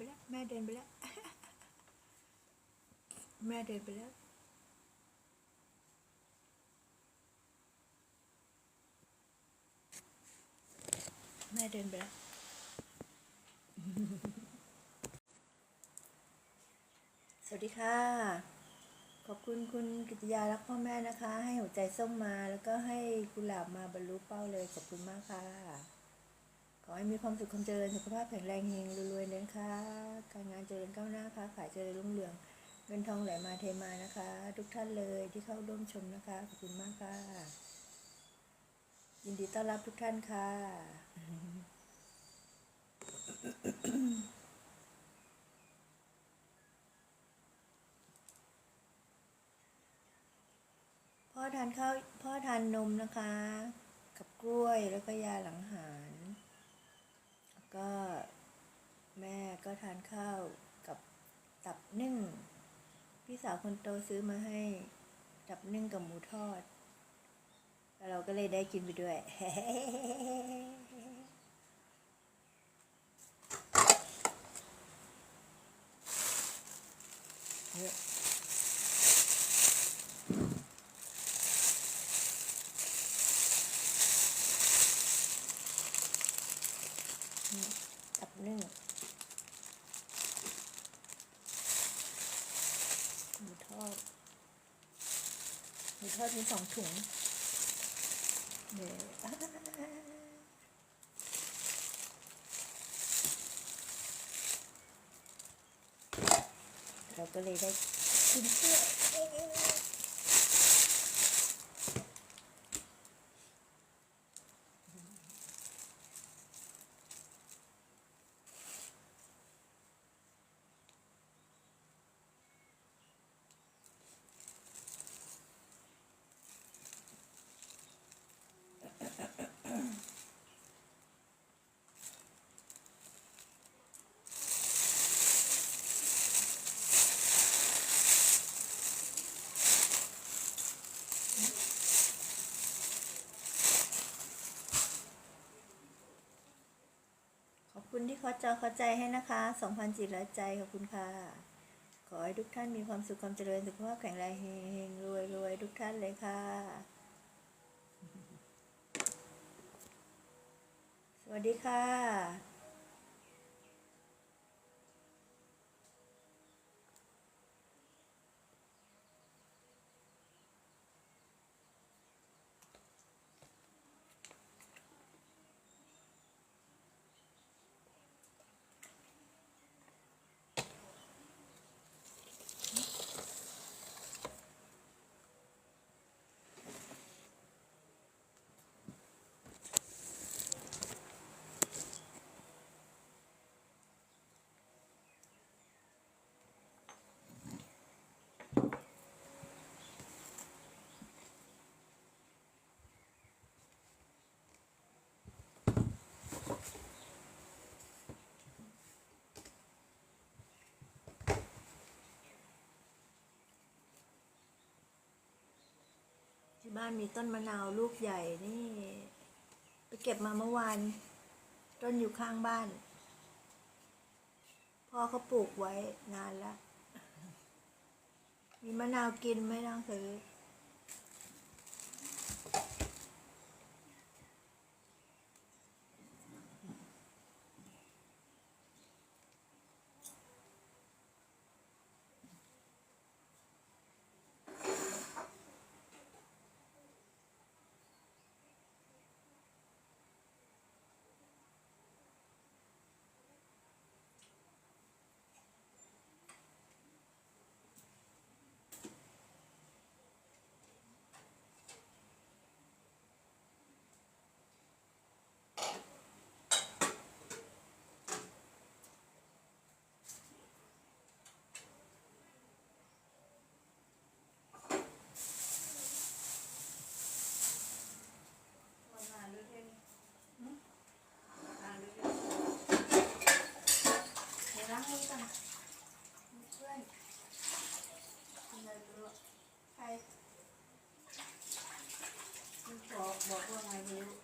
ไปแล้ว แม่เดินไปแล้ว แม่เดินไปแล้ว แม่เดินไปแล้วสวัสดีค่ะ ขอบคุณคุณกิติยารักพ่อแม่นะคะ ให้หัวใจส้มมาแล้วก็ให้กุหลาบมาบรรลุเป้าเลย ขอบคุณมากค่ะ อให้มีความสุขความเจริญสุขภาพแข็งแรงเฮงรวยๆเลยนะคะการงานเจริญก้าวหน้าค่ะขายเจริญรุ่งเรืองเงินทองไหลมาเทมานะคะ ทุกท่านเลยที่เข้าร่วมชมนะคะขอบคุณมากค่ะ ยินดีต้อนรับทุกท่านค่ะ พ่อทานข้าวพ่อทานนมนะคะ กับกล้วยแล้วก็ยาหลังหาร ก็แม่ก็ทานข้าวกับตับนึ่ง พี่สาวคนโตซื้อมาให้ตับนึ่งกับหมูทอด แล้วเราก็เลยได้กินไปด้วยเย นี่ตับนึ่งหมูทอดหมูทอดมีสองถุงเนี่ยวเราก็เลยได้กินเพื่อ คุณที่ขอจอเข้าใจให้นะคะสองพันจิตและใจขอบคุณค่ะ ขอให้ทุกท่านมีความสุขความเจริญสุขภาพแข็งแรงเฮงรวยรวยทุกท่านเลยค่ะ สวัสดีค่ะ บ้านมีต้นมะนาวลูกใหญ่นี่ ไปเก็บมาเมื่อวาน ต้นอยู่ข้างบ้าน พ่อเขาปลูกไว้นานแล้ว มีมะนาวกินไม่ต้องซื้อเดี๋ยวล้างมือก่อนเพื่อนกินอะไรไม่รู้ใครมัน บอกบอกว่าไงไม่รู้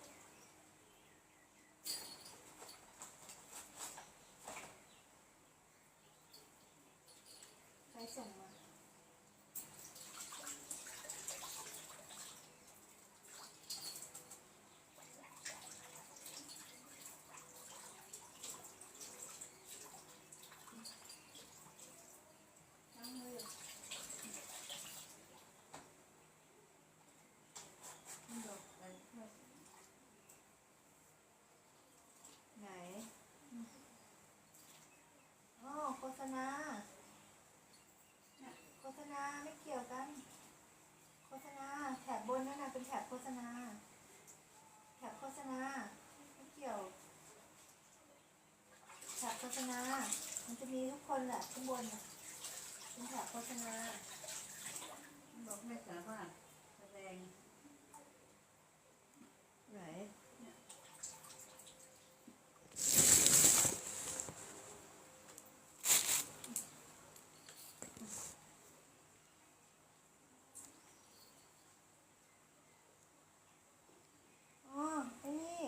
ส่งมา ล้างมือนี่ดอกอะไรไหนอ๋อโฆษณาน่ะโฆษณาไม่เกี่ยวกัน โฆษณาแถบบนนั่นน่ะเป็นแถบ โฆษณาแถบโฆษณาไม่เกี่ยวแถบโฆษณา มันจะมีทุกคนแหละข้างบนน่ะเป็นแถบโฆษณาบอกไม่สามารถแสดง ไหน อ๋อ ไอ้นี่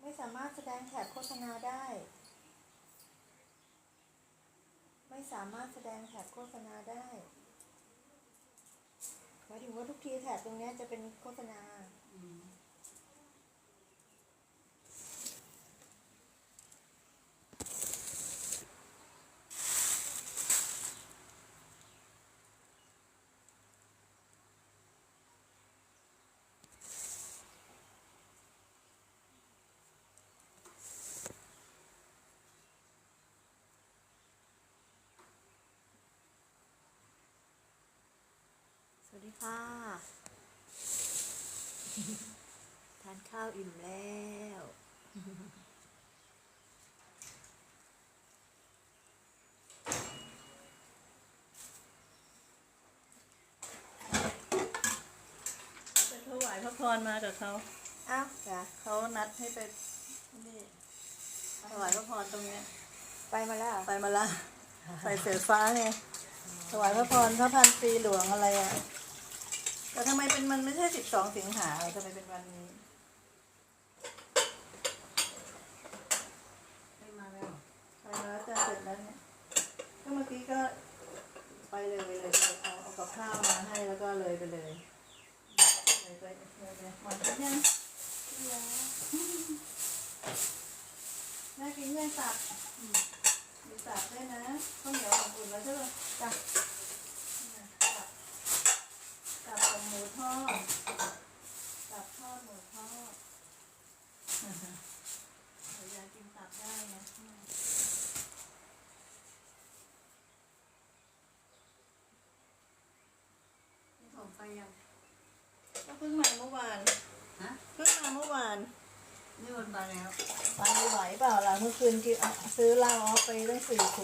ไม่สามารถแสดงแถบโฆษณาได้ ไม่สามารถแสดงแถบโฆษณาได้หมายถึงว่าทุกทีแถบตรงนี้จะเป็นโฆษณา ค่ะ ทานข้าวอิ่มแล้ว ไปถวายพระพรมากับเขา อ้าวจ้ะเขานัดให้ไปนี่ถวายพระพรตรงเนี้ยไปมาแล้วเหรอไปมาละใส่เสื้อฟ้าไงถวายพระพรพระพันปีหลวงอะไรอะ แต่ทำไมเป็นมันไม่ใช่สิบสองสิงหาทำไมเป็นวันนี้ไปมาแล้วไปมาแล้วจะเสร็จแล้วเนี่ยก็เมื่อกี้ก็ไปเลยเลยเอาเอากับข้าวมาให้แล้วก็เลยไปเลยเลยไปเลยไปหมดแล้วยังแม่กินยังตับอืมมีตับด้วยนะข้าวเหนียวของอุ่นแล้วใช่ไหมตับตับตั บกับหมูทอดตับทอดหมูทอดเดี๋ยวยายกินตับได้นะอืมนี่ของไปยังก็เพิ่งมาเมื่อวานฮะเพิ่งมาเมื่อวานนี่มันมาแล้วไปไหวเปล่าล่ะเมื่อคืนกินอะซื้อเหล้าเอาไปตั้งสี่ขวด